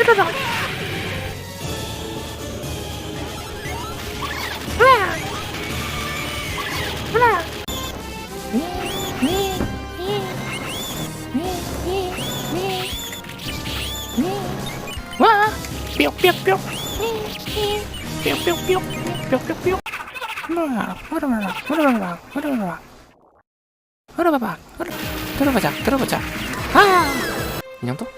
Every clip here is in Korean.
으르라. 으라. 으라. 와, 뿅뿅뿅. 뿅뿅뿅. 뿅뿅뿅. 흐르라, 흐르라, 흐르라, 흐르라. 흐르봐봐, 흐르, 들어보자, 들어보자. 아, 이 정도?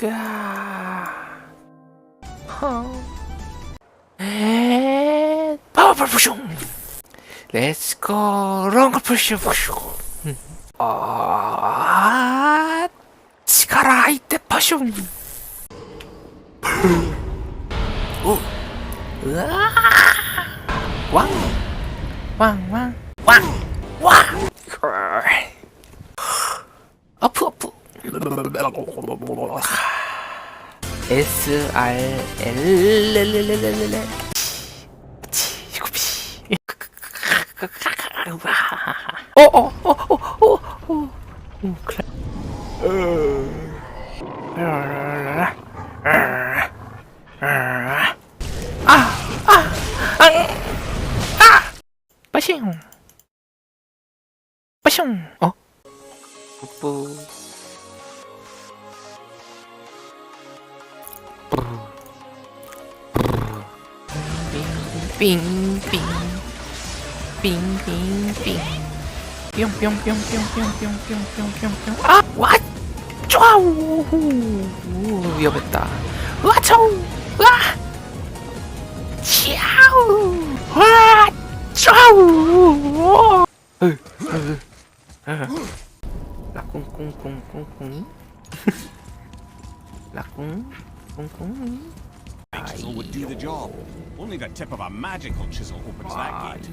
가, 가, 가, 가, 허, 에, 파워풀 푸슝, 렛츠고, 롱글 푸슈 푸슈. 아, 치가라 이때 파숑. 오, 으아, 왕, 왕, 왕, 왕, 왕. S R L L 어어어어어어 아아아 빠싱 빠싱 어 뽀뽀 빙빙 빙빙빙 뿅뿅뿅뿅뿅뿅뿅뿅뿅 아! 와! 쫙우 위험했다 와 차우 와! 차우 와! 차우 라꿍꿍꿍꿍꿍이 라꿍 chisel would do the job. Only the tip of a magical chisel opens that gate.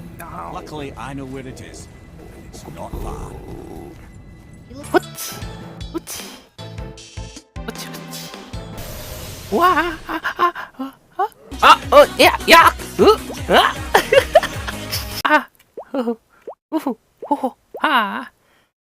Luckily, I know where it is. It's not far. What? What? What? What? What? Ah! Oh! Yeah! Yeah! Uh, ah!